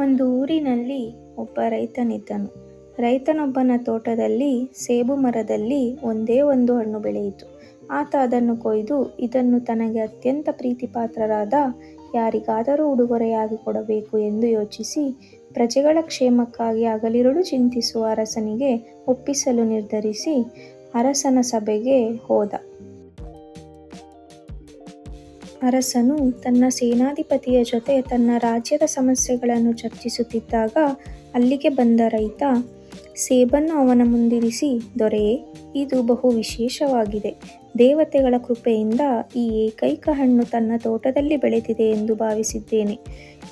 ಒಂದು ಊರಿನಲ್ಲಿ ಒಬ್ಬ ರೈತನಿದ್ದನು. ರೈತನೊಬ್ಬನ ತೋಟದಲ್ಲಿ ಸೇಬು ಮರದಲ್ಲಿ ಒಂದೇ ಒಂದು ಹಣ್ಣು ಬೆಳೆಯಿತು. ಆತ ಅದನ್ನು ಕೊಯ್ದು, ಇದನ್ನು ತನಗೆ ಅತ್ಯಂತ ಪ್ರೀತಿಪಾತ್ರರಾದ ಯಾರಿಗಾದರೂ ಉಡುಗೊರೆಯಾಗಿ ಕೊಡಬೇಕು ಎಂದು ಯೋಚಿಸಿ, ಪ್ರಜೆಗಳ ಕ್ಷೇಮಕ್ಕಾಗಿ ಅಗಲಿರುಳು ಚಿಂತಿಸುವ ಅರಸನಿಗೆ ಒಪ್ಪಿಸಲು ನಿರ್ಧರಿಸಿ ಅರಸನ ಸಭೆಗೆ ಹೋದ. ಅರಸನು ತನ್ನ ಸೇನಾಧಿಪತಿಯ ಜೊತೆ ತನ್ನ ರಾಜ್ಯದ ಸಮಸ್ಯೆಗಳನ್ನು ಚರ್ಚಿಸುತ್ತಿದ್ದಾಗ ಅಲ್ಲಿಗೆ ಬಂದ ರೈತ ಸೇಬನ್ನು ಅವನ ಮುಂದಿರಿಸಿ, ದೊರೆಯೇ, ಇದು ಬಹು ವಿಶೇಷವಾಗಿದೆ. ದೇವತೆಗಳ ಕೃಪೆಯಿಂದ ಈ ಏಕೈಕ ಹಣ್ಣು ತನ್ನ ತೋಟದಲ್ಲಿ ಬೆಳೆದಿದೆ ಎಂದು ಭಾವಿಸಿದ್ದೇನೆ.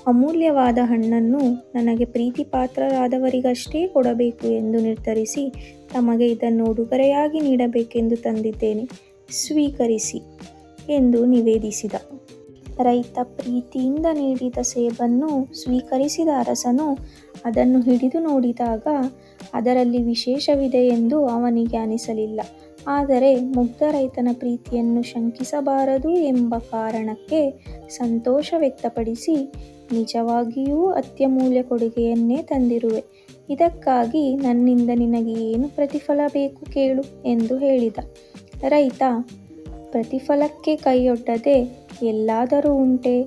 ಅಮೂಲ್ಯವಾದ ಹಣ್ಣನ್ನು ನನಗೆ ಪ್ರೀತಿಪಾತ್ರರಾದವರಿಗಷ್ಟೇ ಕೊಡಬೇಕು ಎಂದು ನಿರ್ಧರಿಸಿ ತಮಗೆ ಇದನ್ನು ಉಡುಗೊರೆಯಾಗಿ ನೀಡಬೇಕೆಂದು ತಂದಿದ್ದೇನೆ. ಸ್ವೀಕರಿಸಿ ಎಂದು ನಿವೇದಿಸಿದ. ರೈತ ಪ್ರೀತಿಯಿಂದ ನೀಡಿದ ಸೇಬನ್ನು ಸ್ವೀಕರಿಸಿದ ಅರಸನು ಅದನ್ನು ಹಿಡಿದು ನೋಡಿದಾಗ ಅದರಲ್ಲಿ ವಿಶೇಷವಿದೆ ಎಂದು ಅವನಿಗೆ ಅನಿಸಲಿಲ್ಲ. ಆದರೆ ಮುಗ್ಧ ರೈತನ ಪ್ರೀತಿಯನ್ನು ಶಂಕಿಸಬಾರದು ಎಂಬ ಕಾರಣಕ್ಕೆ ಸಂತೋಷ ವ್ಯಕ್ತಪಡಿಸಿ, ನಿಜವಾಗಿಯೂ ಅತ್ಯಮೂಲ್ಯ ಕೊಡುಗೆಯನ್ನೇ ತಂದಿರುವೆ. ಇದಕ್ಕಾಗಿ ನನ್ನಿಂದ ನಿನಗೆ ಏನು ಪ್ರತಿಫಲ ಬೇಕು ಕೇಳು ಎಂದು ಹೇಳಿದ. ರೈತ, ಪ್ರತಿಫಲಕ್ಕೆ ಕೈಯೊಡ್ಡದೆ ಎಲ್ಲಾದರೂ ಉಂಟೆ?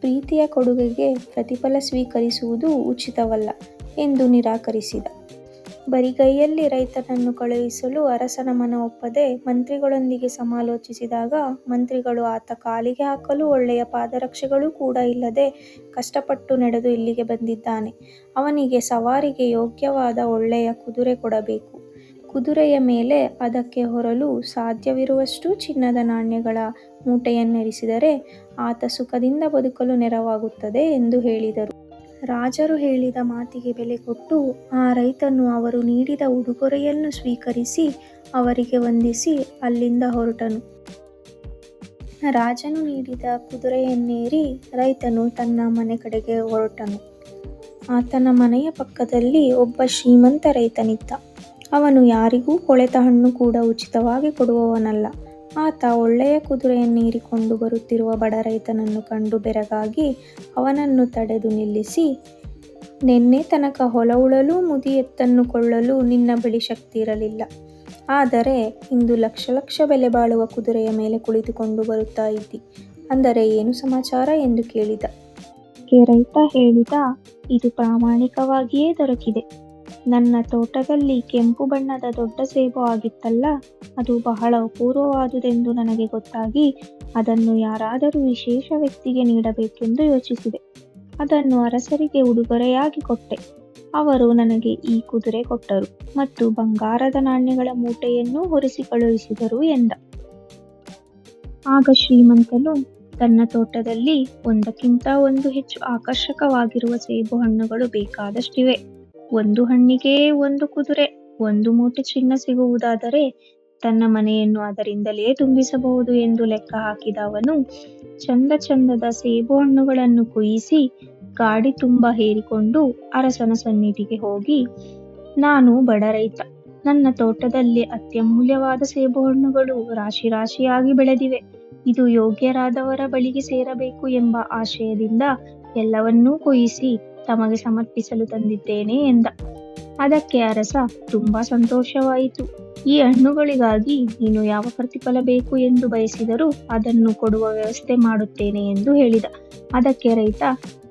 ಪ್ರೀತಿಯ ಕೊಡುಗೆಗೆ ಪ್ರತಿಫಲ ಸ್ವೀಕರಿಸುವುದು ಉಚಿತವಲ್ಲ ಎಂದು ನಿರಾಕರಿಸಿದ. ಬರಿಗೈಯಲ್ಲಿ ರೈತನನ್ನು ಕಳುಹಿಸಲು ಅರಸನ ಮನ ಒಪ್ಪದೆ ಮಂತ್ರಿಗಳೊಂದಿಗೆ ಸಮಾಲೋಚಿಸಿದಾಗ ಮಂತ್ರಿಗಳು ಆತ ಕಾಲಿಗೆ ಹಾಕಲು ಒಳ್ಳೆಯ ಪಾದರಕ್ಷೆಗಳು ಕೂಡ ಇಲ್ಲದೆ ಕಷ್ಟಪಟ್ಟು ನಡೆದು ಇಲ್ಲಿಗೆ ಬಂದಿದ್ದಾನೆ. ಅವನಿಗೆ ಸವಾರಿಗೆ ಯೋಗ್ಯವಾದ ಒಳ್ಳೆಯ ಕುದುರೆ ಕೊಡಬೇಕು. ಕುದುರೆಯ ಮೇಲೆ ಅದಕ್ಕೆ ಹೊರಲು ಸಾಧ್ಯವಿರುವಷ್ಟು ಚಿನ್ನದ ನಾಣ್ಯಗಳ ಮೂಟೆಯನ್ನಿರಿಸಿದರೆ ಆತ ಸುಖದಿಂದ ಬದುಕಲು ನೆರವಾಗುತ್ತದೆ ಎಂದು ಹೇಳಿದರು. ರಾಜರು ಹೇಳಿದ ಮಾತಿಗೆ ಬೆಲೆ ಕೊಟ್ಟು ಆ ರೈತನು ಅವರು ನೀಡಿದ ಉಡುಗೊರೆಯನ್ನು ಸ್ವೀಕರಿಸಿ ಅವರಿಗೆ ವಂದಿಸಿ ಅಲ್ಲಿಂದ ಹೊರಟನು. ರಾಜನು ನೀಡಿದ ಕುದುರೆಯನ್ನೇರಿ ರೈತನು ತನ್ನ ಮನೆ ಕಡೆಗೆ ಹೊರಟನು. ಆತನ ಮನೆಯ ಪಕ್ಕದಲ್ಲಿ ಒಬ್ಬ ಶ್ರೀಮಂತ ರೈತನಿದ್ದ. ಅವನು ಯಾರಿಗೂ ಕೊಳೆತ ಹಣ್ಣು ಕೂಡ ಉಚಿತವಾಗಿ ಕೊಡುವವನಲ್ಲ. ಆತ ಒಳ್ಳೆಯ ಕುದುರೆಯನ್ನೇರಿಕೊಂಡು ಬರುತ್ತಿರುವ ಬಡ ರೈತನನ್ನು ಕಂಡು ಬೆರಗಾಗಿ ಅವನನ್ನು ತಡೆದು ನಿಲ್ಲಿಸಿ, ನಿನ್ನೆ ತನಕ ಹೊಲ ಉಳಲು ಮುದಿ ಎತ್ತನ್ನು ಕೊಳ್ಳಲು ನಿನ್ನ ಬಳಿ ಶಕ್ತಿಯಿರಲಿಲ್ಲ. ಆದರೆ ಇಂದು ಲಕ್ಷ ಲಕ್ಷ ಬೆಲೆ ಬಾಳುವ ಕುದುರೆಯ ಮೇಲೆ ಕುಳಿತುಕೊಂಡು ಬರುತ್ತಾ ಇದ್ದಿ ಅಂದರೆ ಏನು ಸಮಾಚಾರ ಎಂದು ಕೇಳಿದ. ರೈತ ಹೇಳಿದ, ಇದು ಪ್ರಾಮಾಣಿಕವಾಗಿಯೇ ದೊರಕಿದೆ. ನನ್ನ ತೋಟದಲ್ಲಿ ಕೆಂಪು ಬಣ್ಣದ ದೊಡ್ಡ ಸೇಬು ಆಗಿತ್ತಲ್ಲ, ಅದು ಬಹಳ ಅಪೂರ್ವವಾದುದೆಂದು ನನಗೆ ಗೊತ್ತಾಗಿ ಅದನ್ನು ಯಾರಾದರೂ ವಿಶೇಷ ವ್ಯಕ್ತಿಗೆ ನೀಡಬೇಕೆಂದು ಯೋಚಿಸಿದೆ. ಅದನ್ನು ಅರಸರಿಗೆ ಉಡುಗೊರೆಯಾಗಿ ಕೊಟ್ಟೆ. ಅವರು ನನಗೆ ಈ ಕುದುರೆ ಕೊಟ್ಟರು ಮತ್ತು ಬಂಗಾರದ ನಾಣ್ಯಗಳ ಮೂಟೆಯನ್ನು ಹೊರಿಸಿ ಕಳುಹಿಸಿದರು ಎಂದ. ಆಗ ಶ್ರೀಮಂತನು, ತನ್ನ ತೋಟದಲ್ಲಿ ಒಂದಕ್ಕಿಂತ ಒಂದು ಹೆಚ್ಚು ಆಕರ್ಷಕವಾಗಿರುವ ಸೇಬು ಹಣ್ಣುಗಳು ಬೇಕಾದಷ್ಟಿವೆ. ಒಂದು ಹಣ್ಣಿಗೆ ಒಂದು ಕುದುರೆ, ಒಂದು ಮೂಟೆ ಚಿನ್ನ ಸಿಗುವುದಾದರೆ ತನ್ನ ಮನೆಯನ್ನು ಅದರಿಂದಲೇ ತುಂಬಿಸಬಹುದು ಎಂದು ಲೆಕ್ಕ ಹಾಕಿದ ಅವನು, ಚಂದ ಚಂದದ ಸೇಬು ಹಣ್ಣುಗಳನ್ನು ಕೊಯಿಸಿ ಗಾಡಿ ತುಂಬ ಹೇರಿಕೊಂಡು ಅರಸನ ಸನ್ನಿಧಿಗೆ ಹೋಗಿ, ನಾನು ಬಡ ರೈತ. ನನ್ನ ತೋಟದಲ್ಲಿ ಅತ್ಯಮೂಲ್ಯವಾದ ಸೇಬುಹಣ್ಣುಗಳು ರಾಶಿ ರಾಶಿಯಾಗಿ ಬೆಳೆದಿವೆ. ಇದು ಯೋಗ್ಯರಾದವರ ಬಳಿಗೆ ಸೇರಬೇಕು ಎಂಬ ಆಶಯದಿಂದ ಎಲ್ಲವನ್ನೂ ಕೊಯಿಸಿ ತಮಗೆ ಸಮರ್ಪಿಸಲು ತಂದಿದ್ದೇನೆ ಎಂದ. ಅದಕ್ಕೆ ಅರಸ, ತುಂಬಾ ಸಂತೋಷವಾಯಿತು. ಈ ಹಣ್ಣುಗಳಿಗಾಗಿ ನೀನು ಯಾವ ಪ್ರತಿಫಲ ಬೇಕು ಎಂದು ಬಯಸಿದರೂ ಅದನ್ನು ಕೊಡುವ ವ್ಯವಸ್ಥೆ ಮಾಡುತ್ತೇನೆ ಎಂದು ಹೇಳಿದ. ಅದಕ್ಕೆ ರೈತ,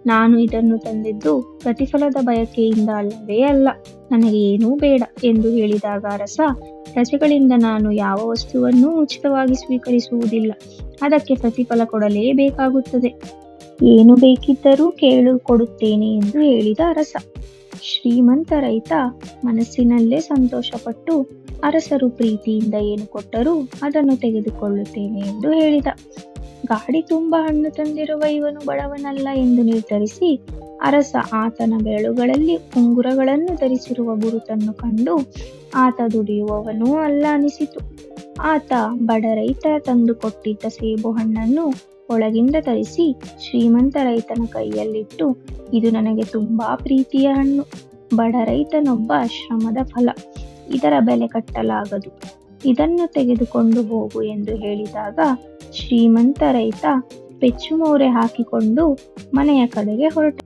ನಾನು ಇದನ್ನು ತಂದಿದ್ದು ಪ್ರತಿಫಲದ ಬಯಕೆಯಿಂದ ಅಲ್ಲವೇ ಅಲ್ಲ. ನನಗೆ ಏನೂ ಬೇಡ ಎಂದು ಹೇಳಿದಾಗ ಅರಸ, ಪ್ರಜೆಗಳಿಂದ ನಾನು ಯಾವ ವಸ್ತುವನ್ನೂ ಉಚಿತವಾಗಿ ಸ್ವೀಕರಿಸುವುದಿಲ್ಲ. ಅದಕ್ಕೆ ಪ್ರತಿಫಲ ಕೊಡಲೇ ಬೇಕಾಗುತ್ತದೆ. ಏನು ಬೇಕಿದ್ದರೂ ಕೇಳು ಕೊಡುತ್ತೇನೆ ಎಂದು ಹೇಳಿದ ಅರಸ. ಶ್ರೀಮಂತ ರೈತ ಮನಸ್ಸಿನಲ್ಲೇ ಸಂತೋಷಪಟ್ಟು, ಅರಸರು ಪ್ರೀತಿಯಿಂದ ಏನು ಕೊಟ್ಟರೂ ಅದನ್ನು ತೆಗೆದುಕೊಳ್ಳುತ್ತೇನೆ ಎಂದು ಹೇಳಿದ. ಗಾಡಿ ತುಂಬ ಹಣ್ಣು ತಂದಿರುವ ಇವನು ಬಡವನಲ್ಲ ಎಂದು ನಿರ್ಧರಿಸಿ ಅರಸ ಆತನ ಬೆರಳುಗಳಲ್ಲಿ ಉಂಗುರಗಳನ್ನು ಧರಿಸಿರುವ ಗುರುತನ್ನು ಕಂಡು ಆತ ದುಡಿಯುವವನೂ ಅಲ್ಲ ಅನಿಸಿತು. ಆತ ಬಡ ರೈತ ತಂದುಕೊಟ್ಟಿದ್ದ ಸೇಬು ಹಣ್ಣನ್ನು ಒಳಗಿಂದ ತರಿಸಿ ಶ್ರೀಮಂತ ರೈತನ ಕೈಯಲ್ಲಿಟ್ಟು, ಇದು ನನಗೆ ತುಂಬಾ ಪ್ರೀತಿಯ ಹಣ್ಣು. ಬಡ ರೈತನೊಬ್ಬ ಶ್ರಮದ ಫಲ. ಇದರ ಬೆಲೆ ಕಟ್ಟಲಾಗದು. ಇದನ್ನು ತೆಗೆದುಕೊಂಡು ಹೋಗು ಎಂದು ಹೇಳಿದಾಗ ಶ್ರೀಮಂತ ರೈತ ಪೆಚ್ಚುಮೋರೆ ಹಾಕಿಕೊಂಡು ಮನೆಯ ಕಡೆಗೆ ಹೊರಟ.